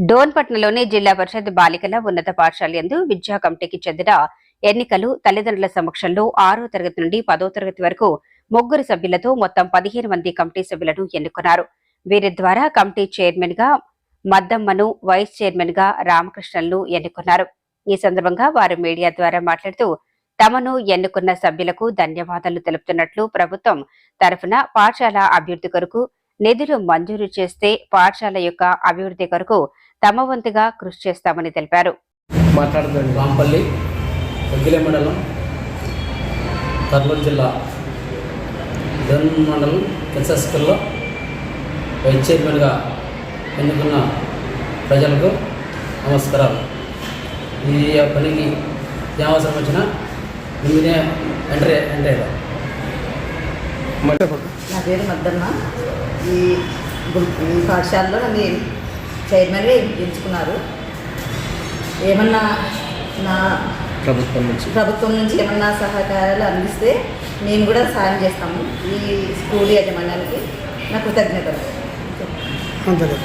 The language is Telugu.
డోన్పట్నలోని జిల్లా పరిషత్ బాలికల ఉన్నత పాఠశాల యందు విద్యా కమిటీకి చెందిన ఎన్నికలు తల్లిదండ్రుల సమక్షంలో ఆరో తరగతి నుండి పదో తరగతి వరకు ముగ్గురు సభ్యులతో మొత్తం పదిహేను మంది కమిటీ సభ్యులను ఎన్నుకున్నారు. వీరి ద్వారా కమిటీ చైర్మన్గా మద్దమ్మను వైస్ చైర్మన్గా రామకృష్ణను ఎన్నుకున్నారు. ఈ సందర్భంగా వారు మీడియా ద్వారా మాట్లాడుతూ తమను ఎన్నుకున్న సభ్యులకు ధన్యవాదాలు తెలుపుతున్నట్లు ప్రభుత్వం తరఫున పాఠశాల అభివృద్ధి కొరకు నిధులు మంజూరు చేస్తే పాఠశాల యొక్క అభివృద్ధి కొరకు తమ వంతుగా కృషి చేస్తామని తెలిపారు. మాట్లాడుతుంది రాంపల్లి వగ్గిలే మండలం కర్నూలు జిల్లా మండలం వైస్ చైర్మన్గా ఎన్నుకున్న ప్రజలకు నమస్కారాలు. ఈ పనికి ఏ అవసరం వచ్చినా ముందునే ఎంటర్ ఎంటర్ నా పేరు మద్దమ్మ ఈ ఈ పాఠశాలలో నన్ను చైర్మన్గా ఎంచుకున్నారు. ఏమన్నా నా ప్రభుత్వం నుంచి. ప్రభుత్వం నుంచి ఏమన్నా సహకారాలు అందిస్తే మేము కూడా సాయం చేస్తాము ఈ స్కూల్ యాజమాన్యానికి. నా కృతజ్ఞతలు. అంతే